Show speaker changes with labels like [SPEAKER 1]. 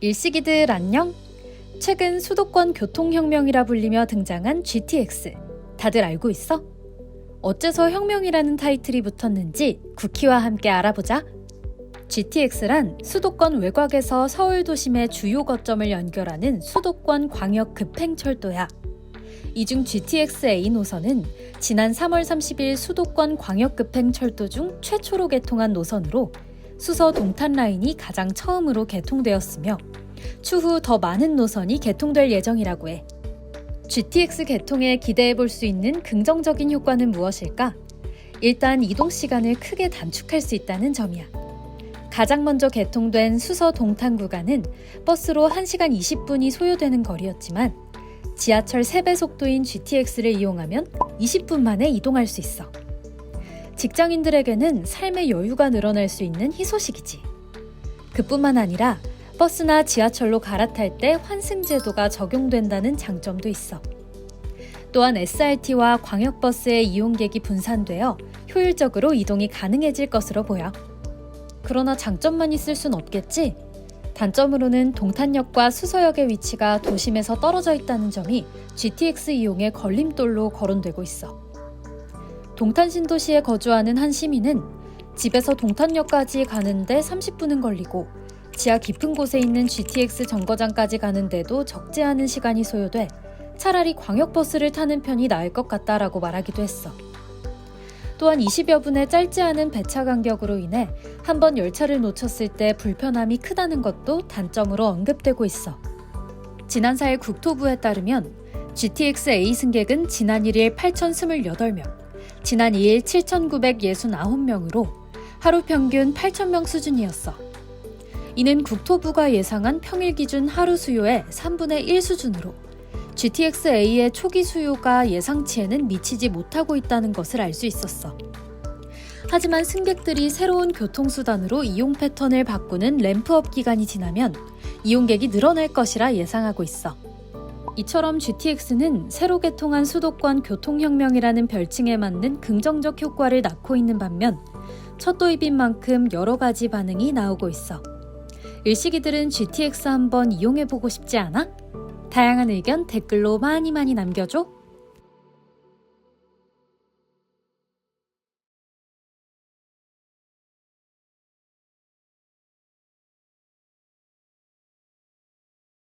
[SPEAKER 1] 일시기들 안녕? 최근 수도권 교통혁명이라 불리며 등장한 GTX. 다들 알고 있어? 어째서 혁명이라는 타이틀이 붙었는지 쿠키와 함께 알아보자. GTX란 수도권 외곽에서 서울 도심의 주요 거점을 연결하는 수도권 광역 급행철도야. 이 중 GTX-A 노선은 지난 3월 30일 수도권 광역 급행철도 중 최초로 개통한 노선으로 수서 동탄 라인이 가장 처음으로 개통되었으며 추후 더 많은 노선이 개통될 예정이라고 해. GTX 개통에 기대해 볼 수 있는 긍정적인 효과는 무엇일까? 일단 이동 시간을 크게 단축할 수 있다는 점이야. 가장 먼저 개통된 수서 동탄 구간은 버스로 1시간 20분이 소요되는 거리였지만 지하철 3배 속도인 GTX를 이용하면 20분 만에 이동할 수 있어. 직장인들에게는 삶의 여유가 늘어날 수 있는 희소식이지. 그뿐만 아니라 버스나 지하철로 갈아탈 때 환승 제도가 적용된다는 장점도 있어. 또한 SRT와 광역버스의 이용객이 분산되어 효율적으로 이동이 가능해질 것으로 보여. 그러나 장점만 있을 순 없겠지? 단점으로는 동탄역과 수서역의 위치가 도심에서 떨어져 있다는 점이 GTX 이용의 걸림돌로 거론되고 있어. 동탄 신도시에 거주하는 한 시민은 집에서 동탄역까지 가는데 30분은 걸리고 지하 깊은 곳에 있는 GTX 정거장까지 가는데도 적지 않은 시간이 소요돼 차라리 광역버스를 타는 편이 나을 것 같다라고 말하기도 했어. 또한 20여 분의 짧지 않은 배차 간격으로 인해 한 번 열차를 놓쳤을 때 불편함이 크다는 것도 단점으로 언급되고 있어. 지난 4일 국토부에 따르면 GTX A 승객은 지난 1일 8,028명, 지난 2일 7,969명으로 하루 평균 8,000명 수준이었어. 이는 국토부가 예상한 평일 기준 하루 수요의 3분의 1 수준으로 GTX-A의 초기 수요가 예상치에는 미치지 못하고 있다는 것을 알 수 있었어. 하지만 승객들이 새로운 교통수단으로 이용 패턴을 바꾸는 램프업 기간이 지나면 이용객이 늘어날 것이라 예상하고 있어. 이처럼 GTX는 새로 개통한 수도권 교통혁명이라는 별칭에 맞는 긍정적 효과를 낳고 있는 반면 첫 도입인 만큼 여러 가지 반응이 나오고 있어. 일시기들은 GTX 한번 이용해보고 싶지 않아? 다양한 의견 댓글로 많이 많이 남겨줘.